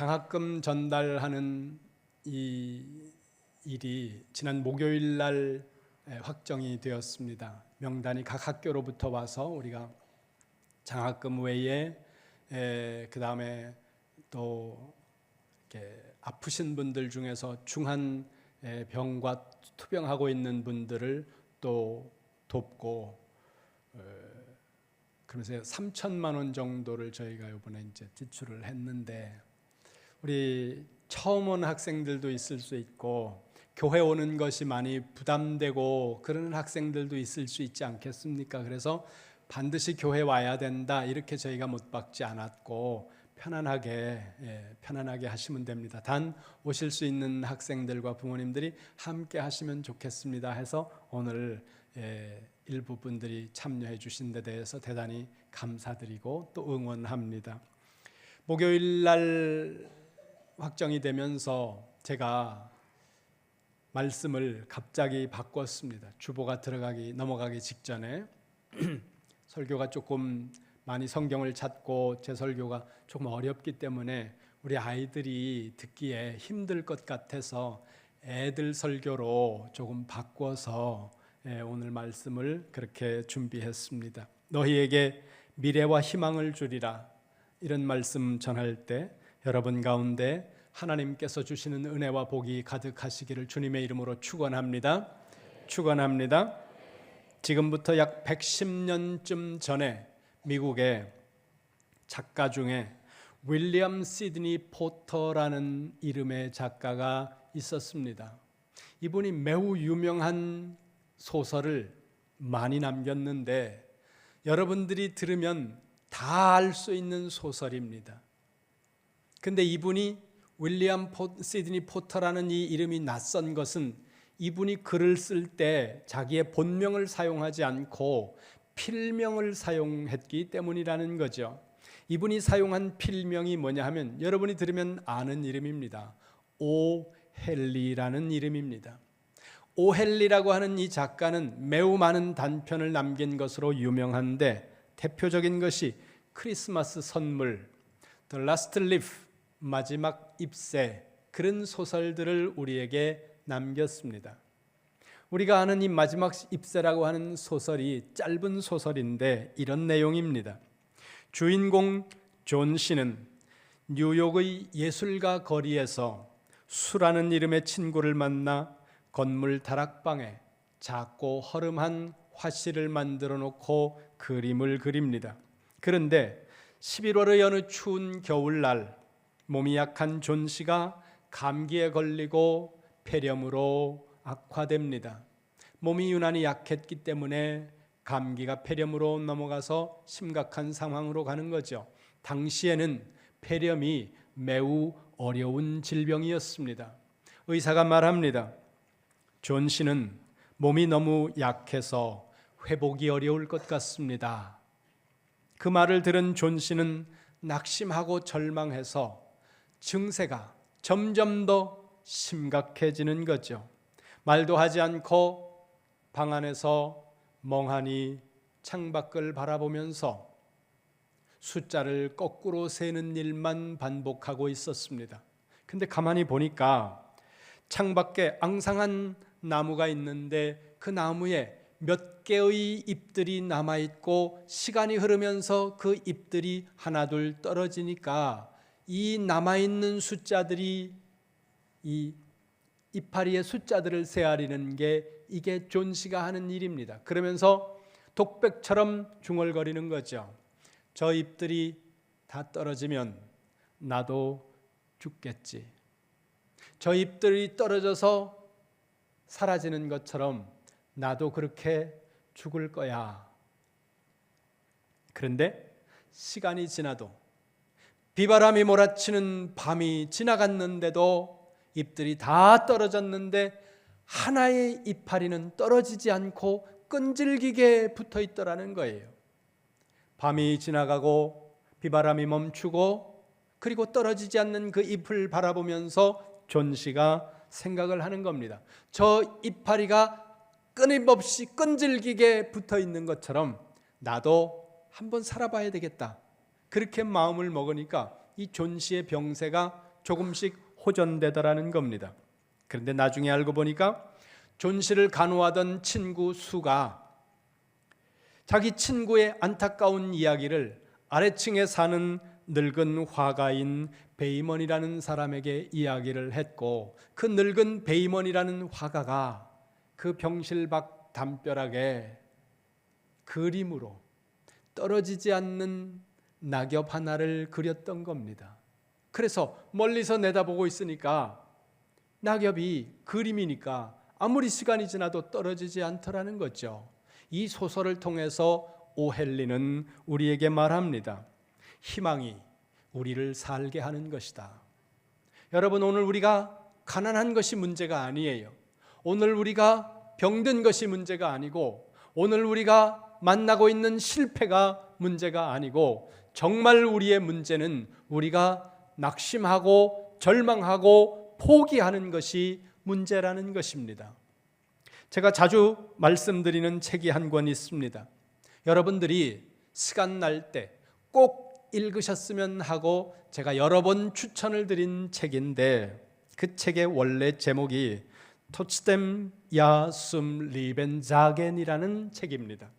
장학금 전달하는 이 일이 지난 목요일 날 에, 확정이 되었습니다. 명단이 각 학교로부터 와서 우리가 장학금 외에 그 다음에 또 이렇게 아프신 분들 중에서 중한 에, 병과 투병하고 있는 분들을 또 돕고 어, 그러면서 3천만 원 정도를 저희가 이번에 이제 지출을 했는데 우리 처음 온 학생들도 있을 수 있고 교회 오는 것이 많이 부담되고 그러는 학생들도 있을 수 있지 않겠습니까? 그래서 반드시 교회 와야 된다 이렇게 저희가 못 박지 않았고 편안하게 예, 편안하게 하시면 됩니다. 단 오실 수 있는 학생들과 부모님들이 함께 하시면 좋겠습니다. 해서 오늘 예, 일부 분들이 참여해 주신 데 대해서 대단히 감사드리고 또 응원합니다. 목요일 날 확정이 되면서 제가 말씀을 갑자기 바꿨습니다. 주보가 들어가기 넘어가기 직전에 설교가 조금 많이 성경을 찾고 제 설교가 조금 어렵기 때문에 우리 아이들이 듣기에 힘들 것 같아서 애들 설교로 조금 바꿔서 예, 오늘 말씀을 그렇게 준비했습니다. 너희에게 미래와 희망을 주리라 이런 말씀 전할 때 여러분 가운데 하나님께서 주시는 은혜와 복이 가득하시기를 주님의 이름으로 축원합니다. 축원합니다. 지금부터 약 110년쯤 전에 미국의 작가 중에 윌리엄 시드니 포터라는 이름의 작가가 있었습니다. 이분이 매우 유명한 소설을 많이 남겼는데 여러분들이 들으면 다 알 수 있는 소설입니다. 근데 이분이 윌리엄 포, 시드니 포터라는 이 이름이 낯선 것은 이분이 글을 쓸 때 자기의 본명을 사용하지 않고 필명을 사용했기 때문이라는 거죠. 이분이 사용한 필명이 뭐냐 하면 여러분이 들으면 아는 이름입니다. 오헬리라는 이름입니다. 오헬리라고 하는 이 작가는 매우 많은 단편을 남긴 것으로 유명한데 대표적인 것이 크리스마스 선물, The Last Leaf 마지막 잎새 그런 소설들을 우리에게 남겼습니다. 우리가 아는 이 마지막 잎새라고 하는 소설이 짧은 소설인데 이런 내용입니다. 주인공 존 씨는 뉴욕의 예술가 거리에서 수라는 이름의 친구를 만나 건물 다락방에 작고 허름한 화실을 만들어 놓고 그림을 그립니다. 그런데 11월의 어느 추운 겨울날 몸이 약한 존 씨가 감기에 걸리고 폐렴으로 악화됩니다. 몸이 유난히 약했기 때문에 감기가 폐렴으로 넘어가서 심각한 상황으로 가는 거죠. 당시에는 폐렴이 매우 어려운 질병이었습니다. 의사가 말합니다. 존 씨는 몸이 너무 약해서 회복이 어려울 것 같습니다. 그 말을 들은 존 씨는 낙심하고 절망해서 증세가 점점 더 심각해지는 거죠. 말도 하지 않고 방 안에서 멍하니 창밖을 바라보면서 숫자를 거꾸로 세는 일만 반복하고 있었습니다. 근데 가만히 보니까 창밖에 앙상한 나무가 있는데 그 나무에 몇 개의 잎들이 남아 있고 시간이 흐르면서 그 잎들이 하나둘 떨어지니까 이 남아있는 숫자들이 이 이파리의 숫자들을 세아리는 게 이게 존 씨가 하는 일입니다. 그러면서 독백처럼 중얼거리는 거죠. 저 잎들이 다 떨어지면 나도 죽겠지. 저 잎들이 떨어져서 사라지는 것처럼 나도 그렇게 죽을 거야. 그런데 시간이 지나도 비바람이 몰아치는 밤이 지나갔는데도 잎들이 다 떨어졌는데 하나의 이파리는 떨어지지 않고 끈질기게 붙어 있더라는 거예요. 밤이 지나가고 비바람이 멈추고 그리고 떨어지지 않는 그 잎을 바라보면서 존 씨가 생각을 하는 겁니다. 저 이파리가 끊임없이 끈질기게 붙어 있는 것처럼 나도 한번 살아봐야 되겠다. 그렇게 마음을 먹으니까 이 존 씨의 병세가 조금씩 호전되더라는 겁니다. 그런데 나중에 알고 보니까 존 씨를 간호하던 친구 수가 자기 친구의 안타까운 이야기를 아래층에 사는 늙은 화가인 베이먼이라는 사람에게 이야기를 했고 그 늙은 베이먼이라는 화가가 그 병실 밖 담벼락에 그림으로 떨어지지 않는 낙엽 하나를 그렸던 겁니다. 그래서 멀리서 내다보고 있으니까 낙엽이 그림이니까 아무리 시간이 지나도 떨어지지 않더라는 거죠. 이 소설을 통해서 오헬리는 우리에게 말합니다. 희망이 우리를 살게 하는 것이다. 여러분 오늘 우리가 가난한 것이 문제가 아니에요. 오늘 우리가 병든 것이 문제가 아니고 오늘 우리가 만나고 있는 실패가 문제가 아니고 정말 우리의 문제는 우리가 낙심하고 절망하고 포기하는 것이 문제라는 것입니다. 제가 자주 말씀드리는 책이 한 권 있습니다. 여러분들이 시간 날 때 꼭 읽으셨으면 하고 제가 여러 번 추천을 드린 책인데 그 책의 원래 제목이 토츠뎀 야숨 리벤자겐이라는 책입니다.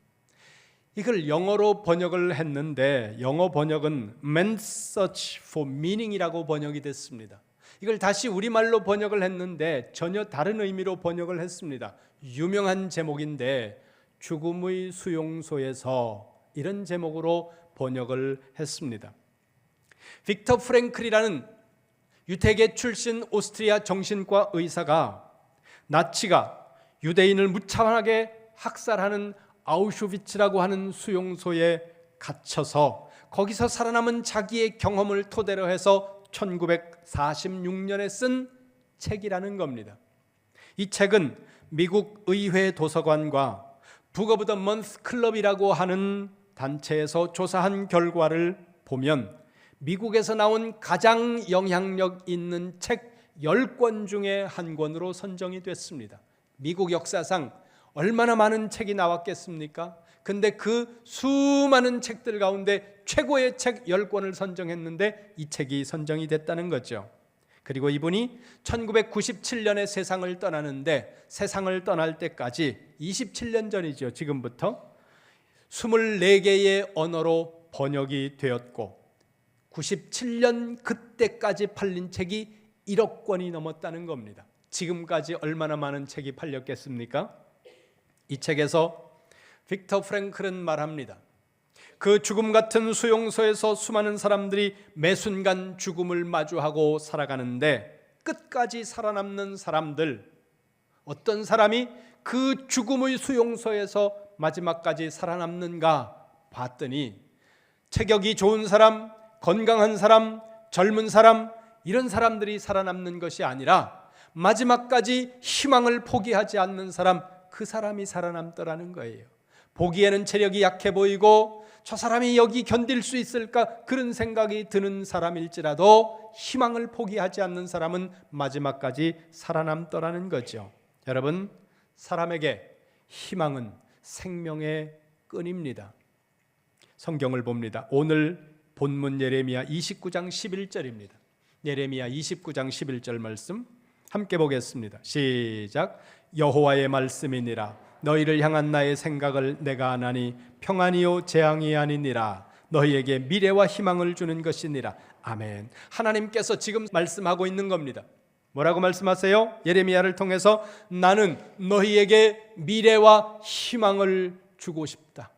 이걸 영어로 번역을 했는데 영어 번역은 Man Search for Meaning이라고 번역이 됐습니다. 이걸 다시 우리말로 번역을 했는데 전혀 다른 의미로 번역을 했습니다. 유명한 제목인데 죽음의 수용소에서 이런 제목으로 번역을 했습니다. 빅터 프랭클이라는 유태계 출신 오스트리아 정신과 의사가 나치가 유대인을 무참하게 학살하는 아우슈비츠라고 하는 수용소에 갇혀서 거기서 살아남은 자기의 경험을 토대로 해서 1946년에 쓴 책이라는 겁니다. 이 책은 미국 의회 도서관과 북 오브 더 먼스 클럽이라고 하는 단체에서 조사한 결과를 보면 미국에서 나온 가장 영향력 있는 책 10권 중에 한 권으로 선정이 됐습니다. 미국 역사상 얼마나 많은 책이 나왔겠습니까? 근데 그 수많은 책들 가운데 최고의 책 10권을 선정했는데 이 책이 선정이 됐다는 거죠. 그리고 이분이 1997년에 세상을 떠나는데 세상을 떠날 때까지 27년 전이죠. 지금부터 24개의 언어로 번역이 되었고 97년 그때까지 팔린 책이 1억 권이 넘었다는 겁니다. 지금까지 얼마나 많은 책이 팔렸겠습니까? 이 책에서 빅터 프랭클은 말합니다. 그 죽음 같은 수용소에서 수많은 사람들이 매 순간 죽음을 마주하고 살아가는데 끝까지 살아남는 사람들 어떤 사람이 그 죽음의 수용소에서 마지막까지 살아남는가 봤더니 체격이 좋은 사람, 건강한 사람, 젊은 사람 이런 사람들이 살아남는 것이 아니라 마지막까지 희망을 포기하지 않는 사람 그 사람이 살아남더라는 거예요. 보기에는 체력이 약해 보이고 저 사람이 여기 견딜 수 있을까 그런 생각이 드는 사람일지라도 희망을 포기하지 않는 사람은 마지막까지 살아남더라는 거죠. 여러분, 사람에게 희망은 생명의 끈입니다. 성경을 봅니다. 오늘 본문 예레미야 29장 11절입니다. 예레미야 29장 11절 말씀 함께 보겠습니다. 시작. 여호와의 말씀이니라. 너희를 향한 나의 생각을 내가 아나니 평안이요 재앙이 아니니라. 너희에게 미래와 희망을 주는 것이니라. 아멘. 하나님께서 지금 말씀하고 있는 겁니다. 뭐라고 말씀하세요? 예레미야를 통해서 나는 너희에게 미래와 희망을 주고 싶다.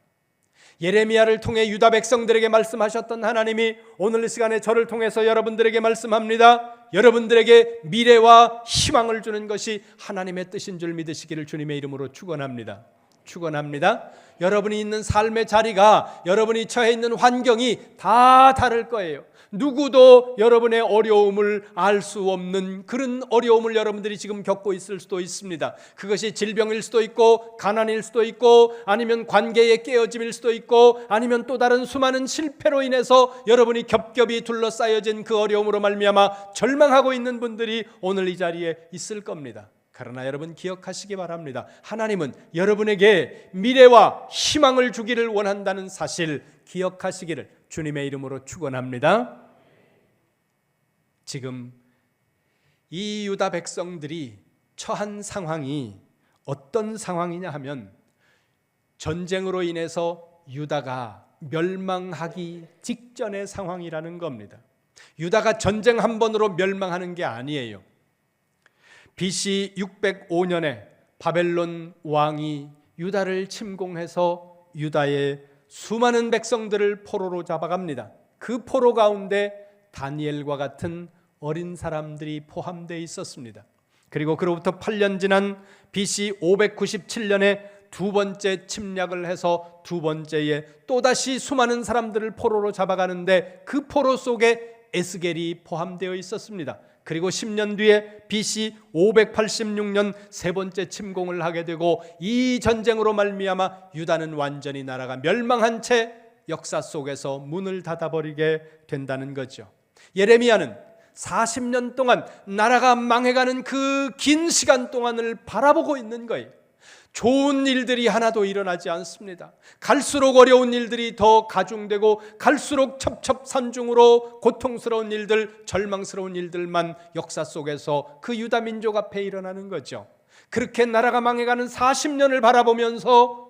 예레미야를 통해 유다 백성들에게 말씀하셨던 하나님이 오늘 이 시간에 저를 통해서 여러분들에게 말씀합니다. 여러분들에게 미래와 희망을 주는 것이 하나님의 뜻인 줄 믿으시기를 주님의 이름으로 축원합니다. 축원합니다. 여러분이 있는 삶의 자리가 여러분이 처해 있는 환경이 다 다를 거예요. 누구도 여러분의 어려움을 알 수 없는 그런 어려움을 여러분들이 지금 겪고 있을 수도 있습니다. 그것이 질병일 수도 있고 가난일 수도 있고 아니면 관계의 깨어짐일 수도 있고 아니면 또 다른 수많은 실패로 인해서 여러분이 겹겹이 둘러싸여진 그 어려움으로 말미암아 절망하고 있는 분들이 오늘 이 자리에 있을 겁니다. 그러나 여러분 기억하시기 바랍니다. 하나님은 여러분에게 미래와 희망을 주기를 원한다는 사실 기억하시기를 주님의 이름으로 축원합니다. 지금 이 유다 백성들이 처한 상황이 어떤 상황이냐 하면 전쟁으로 인해서 유다가 멸망하기 직전의 상황이라는 겁니다. 유다가 전쟁 한 번으로 멸망하는 게 아니에요. BC 605년에 바벨론 왕이 유다를 침공해서 유다의 수많은 백성들을 포로로 잡아갑니다. 그 포로 가운데 다니엘과 같은 어린 사람들이 포함되어 있었습니다. 그리고 그로부터 8년 지난 BC 597년에 두 번째 침략을 해서 두 번째에 또다시 수많은 사람들을 포로로 잡아가는데 그 포로 속에 에스겔이 포함되어 있었습니다. 그리고 10년 뒤에 BC 586년 세 번째 침공을 하게 되고 이 전쟁으로 말미암아 유다는 완전히 나라가 멸망한 채 역사 속에서 문을 닫아버리게 된다는 거죠. 예레미야는 40년 동안 나라가 망해가는 그 긴 시간 동안을 바라보고 있는 거예요. 좋은 일들이 하나도 일어나지 않습니다. 갈수록 어려운 일들이 더 가중되고 갈수록 첩첩산중으로 고통스러운 일들, 절망스러운 일들만 역사 속에서 그 유다 민족 앞에 일어나는 거죠. 그렇게 나라가 망해가는 40년을 바라보면서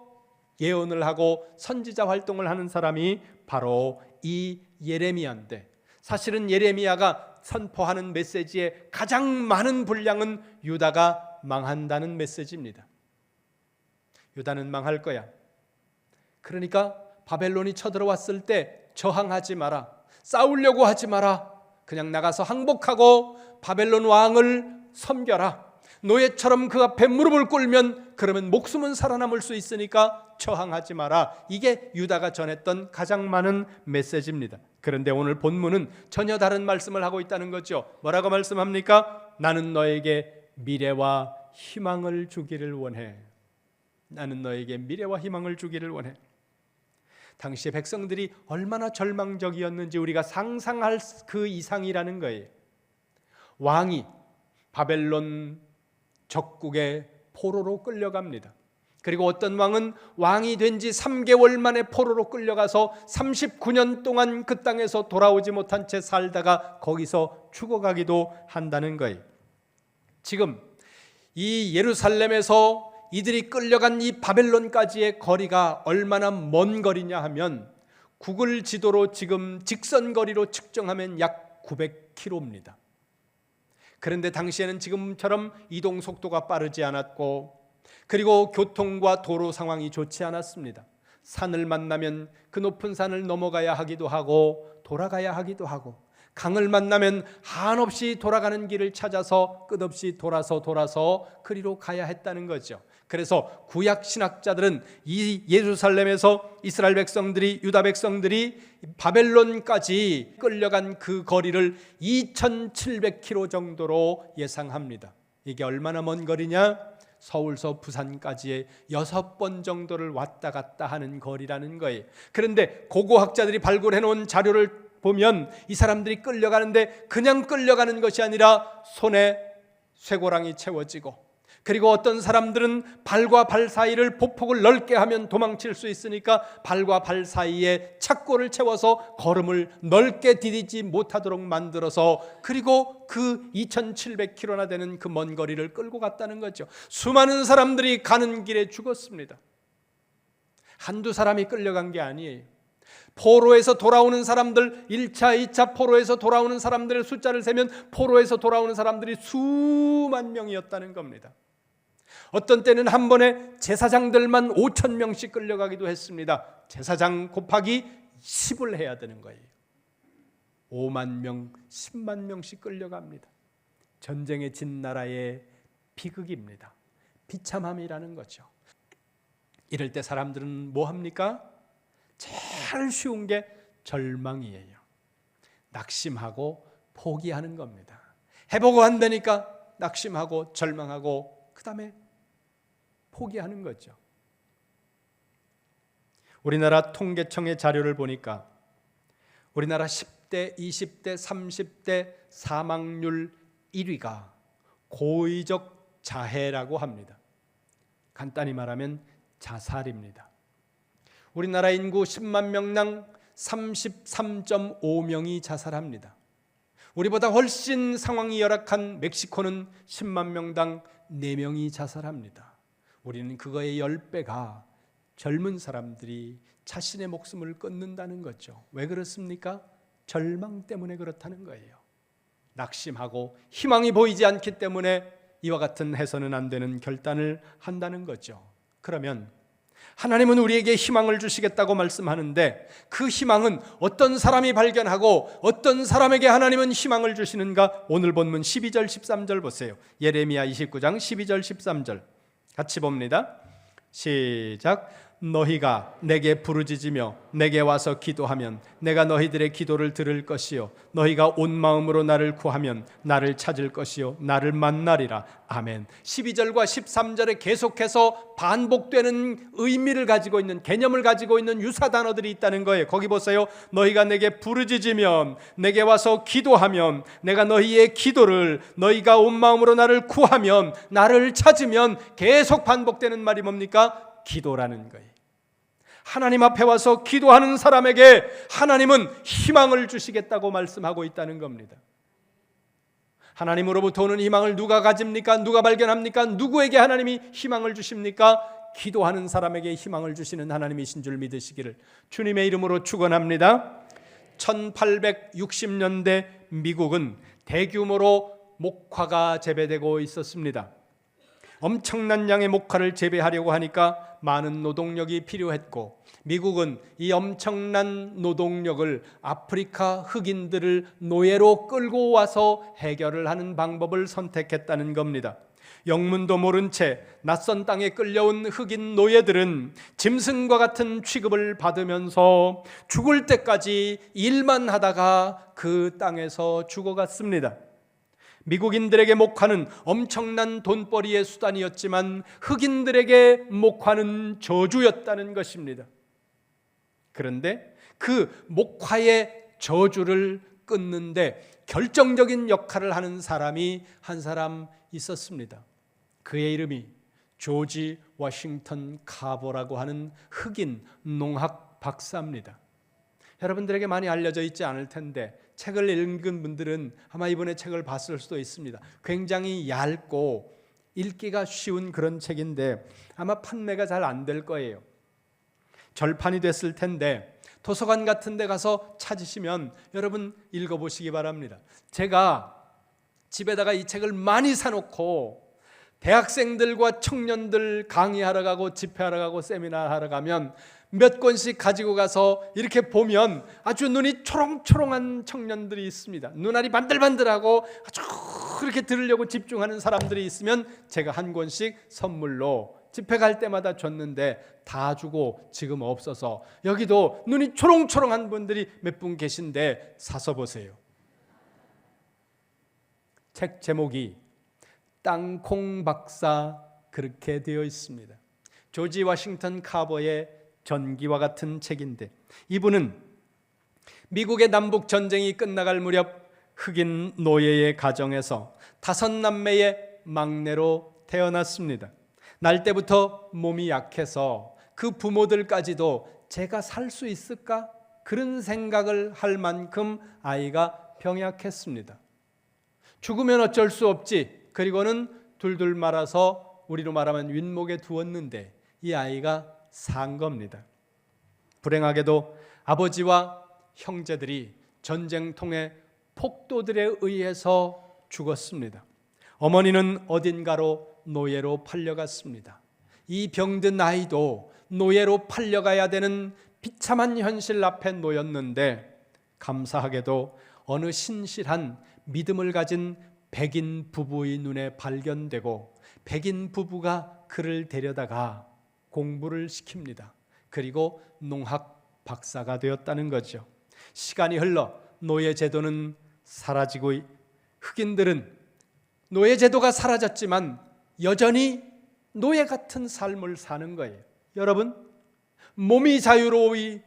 예언을 하고 선지자 활동을 하는 사람이 바로 이 예레미야인데 사실은 예레미야가 선포하는 메시지의 가장 많은 분량은 유다가 망한다는 메시지입니다. 유다는 망할 거야. 그러니까 바벨론이 쳐들어왔을 때 저항하지 마라. 싸우려고 하지 마라. 그냥 나가서 항복하고 바벨론 왕을 섬겨라. 노예처럼 그 앞에 무릎을 꿇으면 그러면 목숨은 살아남을 수 있으니까 저항하지 마라. 이게 유다가 전했던 가장 많은 메시지입니다. 그런데 오늘 본문은 전혀 다른 말씀을 하고 있다는 거죠. 뭐라고 말씀합니까? 나는 너에게 미래와 희망을 주기를 원해. 나는 너에게 미래와 희망을 주기를 원해. 당시의 백성들이 얼마나 절망적이었는지 우리가 상상할 그 이상이라는 거예요. 왕이 바벨론 적국의 포로로 끌려갑니다. 그리고 어떤 왕은 왕이 된 지 3개월 만에 포로로 끌려가서 39년 동안 그 땅에서 돌아오지 못한 채 살다가 거기서 죽어가기도 한다는 거예요. 지금 이 예루살렘에서 이들이 끌려간 이 바벨론까지의 거리가 얼마나 먼 거리냐 하면 구글 지도로 지금 직선 거리로 측정하면 약 900km입니다. 그런데 당시에는 지금처럼 이동 속도가 빠르지 않았고 그리고 교통과 도로 상황이 좋지 않았습니다. 산을 만나면 그 높은 산을 넘어가야 하기도 하고 돌아가야 하기도 하고 강을 만나면 한없이 돌아가는 길을 찾아서 끝없이 돌아서 돌아서 그리로 가야 했다는 거죠. 그래서 구약 신학자들은 이 예루살렘에서 이스라엘 백성들이 유다 백성들이 바벨론까지 끌려간 그 거리를 2,700km 정도로 예상합니다. 이게 얼마나 먼 거리냐? 서울서 부산까지의 여섯 번 정도를 왔다 갔다 하는 거리라는 거예요. 그런데 고고학자들이 발굴해 놓은 자료를 보면 이 사람들이 끌려가는데 그냥 끌려가는 것이 아니라 손에 쇠고랑이 채워지고 그리고 어떤 사람들은 발과 발 사이를 보폭을 넓게 하면 도망칠 수 있으니까 발과 발 사이에 착고를 채워서 걸음을 넓게 디디지 못하도록 만들어서 그리고 그 2700km나 되는 그 먼 거리를 끌고 갔다는 거죠. 수많은 사람들이 가는 길에 죽었습니다. 한두 사람이 끌려간 게 아니에요. 포로에서 돌아오는 사람들 1차, 2차 포로에서 돌아오는 사람들의 숫자를 세면 포로에서 돌아오는 사람들이 수만 명이었다는 겁니다. 어떤 때는 한 번에 제사장들만 5천 명씩 끌려가기도 했습니다. 제사장 곱하기 10을 해야 되는 거예요. 5만 명, 10만 명씩 끌려갑니다. 전쟁에 진 나라의 비극입니다. 비참함이라는 거죠. 이럴 때 사람들은 뭐 합니까? 제일 쉬운 게 절망이에요. 낙심하고 포기하는 겁니다. 해보고 안 되니까 낙심하고 절망하고 그 다음에 포기하는 거죠. 우리나라 통계청의 자료를 보니까 우리나라 10대, 20대, 30대 사망률 1위가 고의적 자해라고 합니다. 간단히 말하면 자살입니다. 우리나라 인구 10만 명당 33.5명이 자살합니다. 우리보다 훨씬 상황이 열악한 멕시코는 10만 명당 4명이 자살합니다. 우리는 그거의 10배가 젊은 사람들이 자신의 목숨을 끊는다는 거죠. 왜 그렇습니까? 절망 때문에 그렇다는 거예요. 낙심하고 희망이 보이지 않기 때문에 이와 같은 해서는 안 되는 결단을 한다는 거죠. 그러면 하나님은 우리에게 희망을 주시겠다고 말씀하는데 그 희망은 어떤 사람이 발견하고 어떤 사람에게 하나님은 희망을 주시는가? 오늘 본문 12절 13절 보세요. 예레미야 29장 12절 13절. 같이 봅니다. 시작. 너희가 내게 부르짖으며 내게 와서 기도하면 내가 너희들의 기도를 들을 것이요. 너희가 온 마음으로 나를 구하면 나를 찾을 것이요. 나를 만나리라. 아멘. 12절과 13절에 계속해서 반복되는 의미를 가지고 있는 개념을 가지고 있는 유사 단어들이 있다는 거예요. 거기 보세요. 너희가 내게 부르짖으면 내게 와서 기도하면 내가 너희의 기도를 너희가 온 마음으로 나를 구하면 나를 찾으면 계속 반복되는 말이 뭡니까? 기도라는 거예요 하나님 앞에 와서 기도하는 사람에게 하나님은 희망을 주시겠다고 말씀하고 있다는 겁니다. 하나님으로부터 오는 희망을 누가 가집니까? 누가 발견합니까? 누구에게 하나님이 희망을 주십니까? 기도하는 사람에게 희망을 주시는 하나님이신 줄 믿으시기를 주님의 이름으로 축원합니다. 1860년대 미국은 대규모로 목화가 재배되고 있었습니다. 엄청난 양의 목화를 재배하려고 하니까 많은 노동력이 필요했고 미국은 이 엄청난 노동력을 아프리카 흑인들을 노예로 끌고 와서 해결을 하는 방법을 선택했다는 겁니다. 영문도 모른 채 낯선 땅에 끌려온 흑인 노예들은 짐승과 같은 취급을 받으면서 죽을 때까지 일만 하다가 그 땅에서 죽어갔습니다. 미국인들에게 목화는 엄청난 돈벌이의 수단이었지만 흑인들에게 목화는 저주였다는 것입니다. 그런데 그 목화의 저주를 끊는데 결정적인 역할을 하는 사람이 한 사람 있었습니다. 그의 이름이 조지 워싱턴 카보라고 하는 흑인 농학 박사입니다. 여러분들에게 많이 알려져 있지 않을 텐데 책을 읽은 분들은 아마 이번에 책을 봤을 수도 있습니다. 굉장히 얇고 읽기가 쉬운 그런 책인데 아마 판매가 잘 안 될 거예요. 절판이 됐을 텐데 도서관 같은 데 가서 찾으시면 여러분 읽어 보시기 바랍니다. 제가 집에다가 이 책을 많이 사 놓고 대학생들과 청년들 강의하러 가고 집회하러 가고 세미나 하러 가면 몇 권씩 가지고 가서 이렇게 보면 아주 눈이 초롱초롱한 청년들이 있습니다. 눈알이 반들반들하고 아주 그렇게 들으려고 집중하는 사람들이 있으면 제가 한 권씩 선물로 집회 갈 때마다 줬는데 다 주고 지금 없어서 여기도 눈이 초롱초롱한 분들이 몇 분 계신데 사서 보세요. 책 제목이 땅콩 박사 그렇게 되어 있습니다. 조지 워싱턴 카버의 전기와 같은 책인데 이분은 미국의 남북 전쟁이 끝나갈 무렵 흑인 노예의 가정에서 다섯 남매의 막내로 태어났습니다. 날 때부터 몸이 약해서 그 부모들까지도 제가 살 수 있을까? 그런 생각을 할 만큼 아이가 병약했습니다. 죽으면 어쩔 수 없지. 그리고는 둘둘 말아서 우리로 말하면 윗목에 두었는데 이 아이가 산 겁니다. 불행하게도 아버지와 형제들이 전쟁통의 폭도들에 의해서 죽었습니다. 어머니는 어딘가로 노예로 팔려갔습니다. 이 병든 아이도 노예로 팔려가야 되는 비참한 현실 앞에 놓였는데 감사하게도 어느 신실한 믿음을 가진 백인 부부의 눈에 발견되고 백인 부부가 그를 데려다가 공부를 시킵니다. 그리고 농학 박사가 되었다는 거죠. 시간이 흘러 노예 제도는 사라지고 흑인들은 노예 제도가 사라졌지만 여전히 노예 같은 삶을 사는 거예요. 여러분, 몸이 자유로이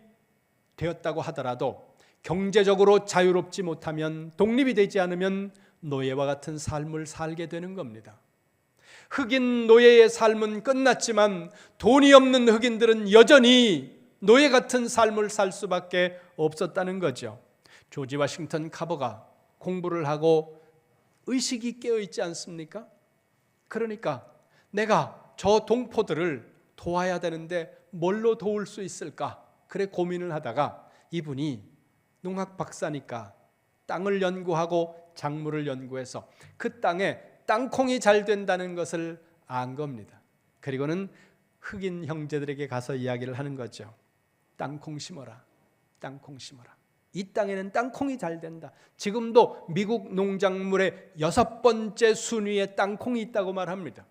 되었다고 하더라도 경제적으로 자유롭지 못하면 독립이 되지 않으면 노예와 같은 삶을 살게 되는 겁니다. 흑인 노예의 삶은 끝났지만 돈이 없는 흑인들은 여전히 노예 같은 삶을 살 수밖에 없었다는 거죠. 조지 워싱턴 카버가 공부를 하고 의식이 깨어 있지 않습니까? 그러니까 내가 저 동포들을 도와야 되는데 뭘로 도울 수 있을까? 그래 고민을 하다가 이분이 농학 박사니까 땅을 연구하고 작물을 연구해서 그 땅에 땅콩이 잘 된다는 것을 안 겁니다. 그리고는 흑인 형제들에게 가서 이야기를 하는 거죠. 땅콩 심어라. 땅콩 심어라. 이 땅에는 땅콩이 잘 된다. 지금도 미국 농작물의 여섯 번째 순위에 땅콩이 있다고 말합니다.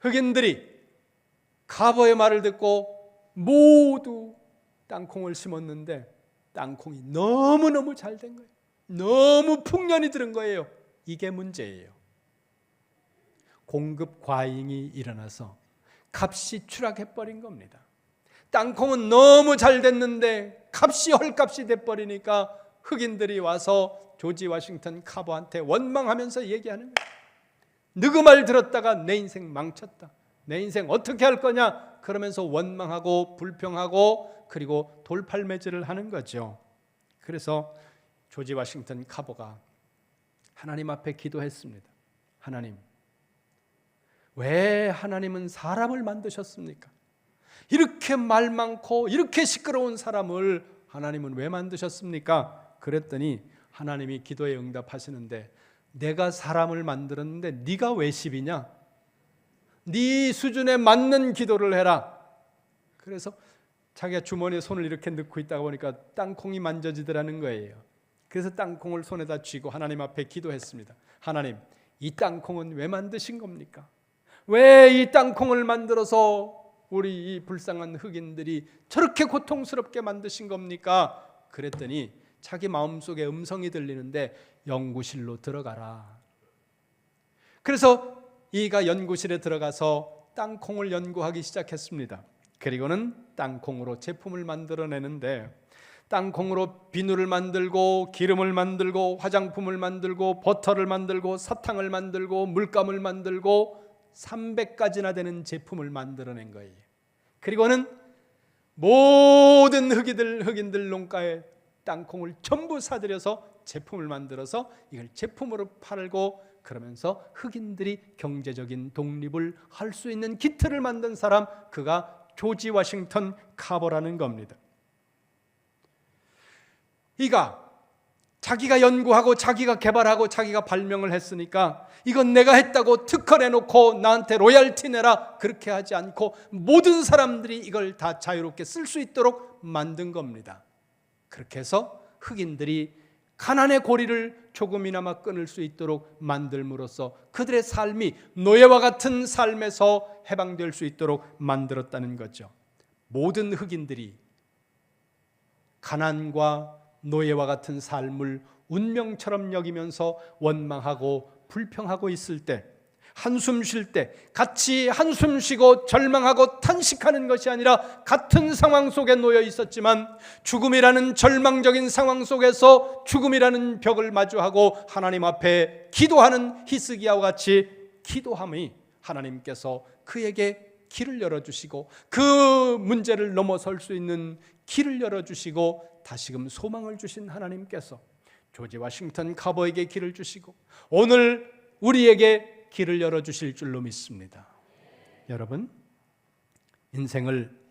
흑인들이 가버의 말을 듣고 모두 땅콩을 심었는데 땅콩이 너무너무 잘 된 거예요. 너무 풍년이 들은 거예요. 이게 문제예요. 공급 과잉이 일어나서 값이 추락해 버린 겁니다. 땅콩은 너무 잘 됐는데 값이 헐값이 돼 버리니까 흑인들이 와서 조지 워싱턴 카버한테 원망하면서 얘기하는. 너그 말 들었다가 내 인생 망쳤다. 내 인생 어떻게 할 거냐? 그러면서 원망하고 불평하고 그리고 돌팔매질을 하는 거죠. 그래서 조지 워싱턴 카버가 하나님 앞에 기도했습니다. 하나님, 왜 하나님은 사람을 만드셨습니까? 이렇게 말 많고 이렇게 시끄러운 사람을 하나님은 왜 만드셨습니까? 그랬더니 하나님이 기도에 응답하시는데 내가 사람을 만들었는데 네가 왜 시비냐? 네 수준에 맞는 기도를 해라. 그래서 자기가 주머니에 손을 이렇게 넣고 있다가 보니까 땅콩이 만져지더라는 거예요. 그래서 땅콩을 손에다 쥐고 하나님 앞에 기도했습니다. 하나님, 이 땅콩은 왜 만드신 겁니까? 왜 이 땅콩을 만들어서 우리 이 불쌍한 흑인들이 저렇게 고통스럽게 만드신 겁니까? 그랬더니 자기 마음속에 음성이 들리는데 연구실로 들어가라. 그래서 이가 연구실에 들어가서 땅콩을 연구하기 시작했습니다. 그리고는 땅콩으로 제품을 만들어내는데 땅콩으로 비누를 만들고 기름을 만들고 화장품을 만들고 버터를 만들고 사탕을 만들고 물감을 만들고 300가지나 되는 제품을 만들어낸 거예요. 그리고는 모든 흑인들 흑인들 농가에 땅콩을 전부 사들여서 제품을 만들어서 이걸 제품으로 팔고 그러면서 흑인들이 경제적인 독립을 할 수 있는 기틀을 만든 사람 그가 조지 워싱턴 카버라는 겁니다. 이가 자기가 연구하고 자기가 개발하고 자기가 발명을 했으니까 이건 내가 했다고 특허 내 놓고 나한테 로얄티 내라 그렇게 하지 않고 모든 사람들이 이걸 다 자유롭게 쓸 수 있도록 만든 겁니다. 그렇게 해서 흑인들이 가난의 고리를 조금이나마 끊을 수 있도록 만들므로써 그들의 삶이 노예와 같은 삶에서 해방될 수 있도록 만들었다는 거죠. 모든 흑인들이 가난과 노예와 같은 삶을 운명처럼 여기면서 원망하고 불평하고 있을 때 한숨 쉴 때 같이 한숨 쉬고 절망하고 탄식하는 것이 아니라 같은 상황 속에 놓여 있었지만 죽음이라는 절망적인 상황 속에서 죽음이라는 벽을 마주하고 하나님 앞에 기도하는 히스기야와 같이 기도함이 하나님께서 그에게 길을 열어주시고 그 문제를 넘어설 수 있는 길을 열어주시고 다시금 소망을 주신 하나님께서 조지 워싱턴 카버에게 길을 주시고 오늘 우리에게 길을 열어 주실 줄로 믿습니다. 여러분, 인생을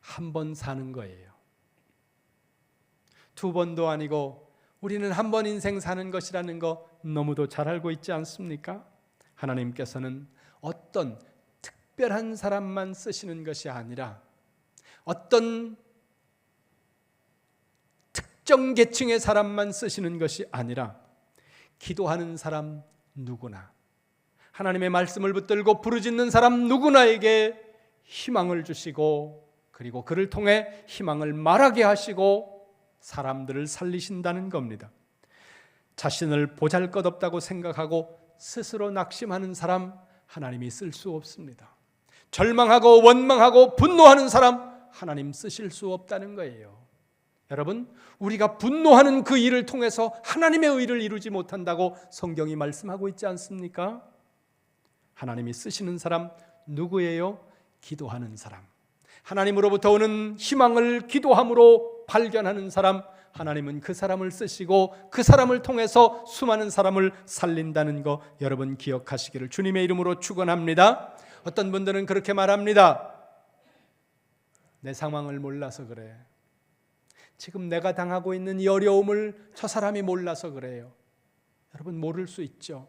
한 번 사는 거예요. 두 번도 아니고 우리는 한 번 인생 사는 것이라는 거 너무도 잘 알고 있지 않습니까? 하나님께서는 어떤 특별한 사람만 쓰시는 것이 아니라 어떤 특정 계층의 사람만 쓰시는 것이 아니라 기도하는 사람 누구나 하나님의 말씀을 붙들고 부르짖는 사람 누구나에게 희망을 주시고 그리고 그를 통해 희망을 말하게 하시고 사람들을 살리신다는 겁니다. 자신을 보잘것없다고 생각하고 스스로 낙심하는 사람 하나님이 쓸 수 없습니다. 절망하고 원망하고 분노하는 사람 하나님 쓰실 수 없다는 거예요. 여러분, 우리가 분노하는 그 일을 통해서 하나님의 의를 이루지 못한다고 성경이 말씀하고 있지 않습니까? 하나님이 쓰시는 사람 누구예요? 기도하는 사람. 하나님으로부터 오는 희망을 기도함으로 발견하는 사람 하나님은 그 사람을 쓰시고 그 사람을 통해서 수많은 사람을 살린다는 거 여러분 기억하시기를 주님의 이름으로 축원합니다. 어떤 분들은 그렇게 말합니다. 내 상황을 몰라서 그래. 지금 내가 당하고 있는 이 어려움을 저 사람이 몰라서 그래요. 여러분 모를 수 있죠.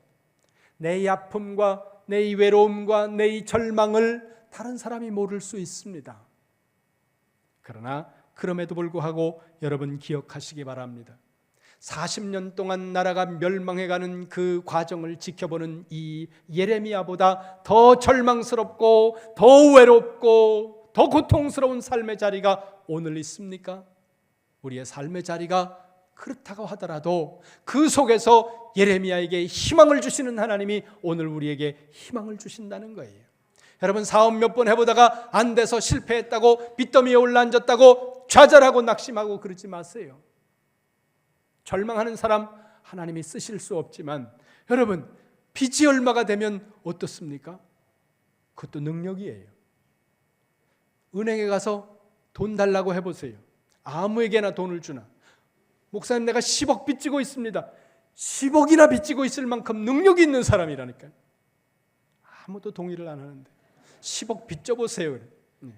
내 이 아픔과 내 이 외로움과 내 이 절망을 다른 사람이 모를 수 있습니다. 그러나 그럼에도 불구하고 여러분 기억하시기 바랍니다. 40년 동안 나라가 멸망해가는 그 과정을 지켜보는 이 예레미야보다 더 절망스럽고 더 외롭고 더 고통스러운 삶의 자리가 오늘 있습니까? 우리의 삶의 자리가 그렇다고 하더라도 그 속에서 예레미야에게 희망을 주시는 하나님이 오늘 우리에게 희망을 주신다는 거예요. 여러분 사업 몇 번 해보다가 안 돼서 실패했다고 빚더미에 올라앉았다고 좌절하고 낙심하고 그러지 마세요. 절망하는 사람 하나님이 쓰실 수 없지만 여러분 빚이 얼마가 되면 어떻습니까? 그것도 능력이에요. 은행에 가서 돈 달라고 해보세요. 아무에게나 돈을 주나. 목사님 내가 10억 빚지고 있습니다. 10억이나 빚지고 있을 만큼 능력이 있는 사람이라니까요. 아무도 동의를 안 하는데 10억 빚져 보세요. 네.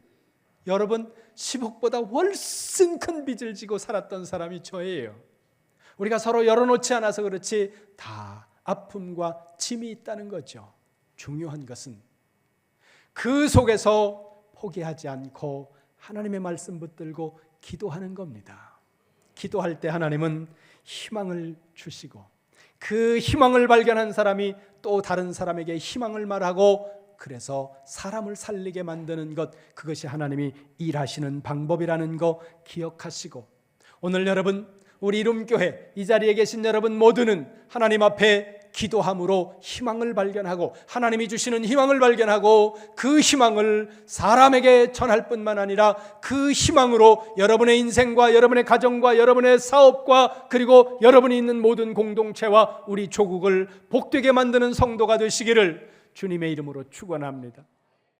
여러분 10억보다 훨씬 큰 빚을 지고 살았던 사람이 저예요. 우리가 서로 열어놓지 않아서 그렇지 다 아픔과 짐이 있다는 거죠. 중요한 것은 그 속에서 포기하지 않고 하나님의 말씀 붙들고 기도하는 겁니다. 기도할 때 하나님은 희망을 주시고 그 희망을 발견한 사람이 또 다른 사람에게 희망을 말하고 그래서 사람을 살리게 만드는 것 그것이 하나님이 일하시는 방법이라는 거 기억하시고 오늘 여러분 우리 이름교회 이 자리에 계신 여러분 모두는 하나님 앞에 기도함으로 희망을 발견하고 하나님이 주시는 희망을 발견하고 그 희망을 사람에게 전할 뿐만 아니라 그 희망으로 여러분의 인생과 여러분의 가정과 여러분의 사업과 그리고 여러분이 있는 모든 공동체와 우리 조국을 복되게 만드는 성도가 되시기를 주님의 이름으로 축원합니다.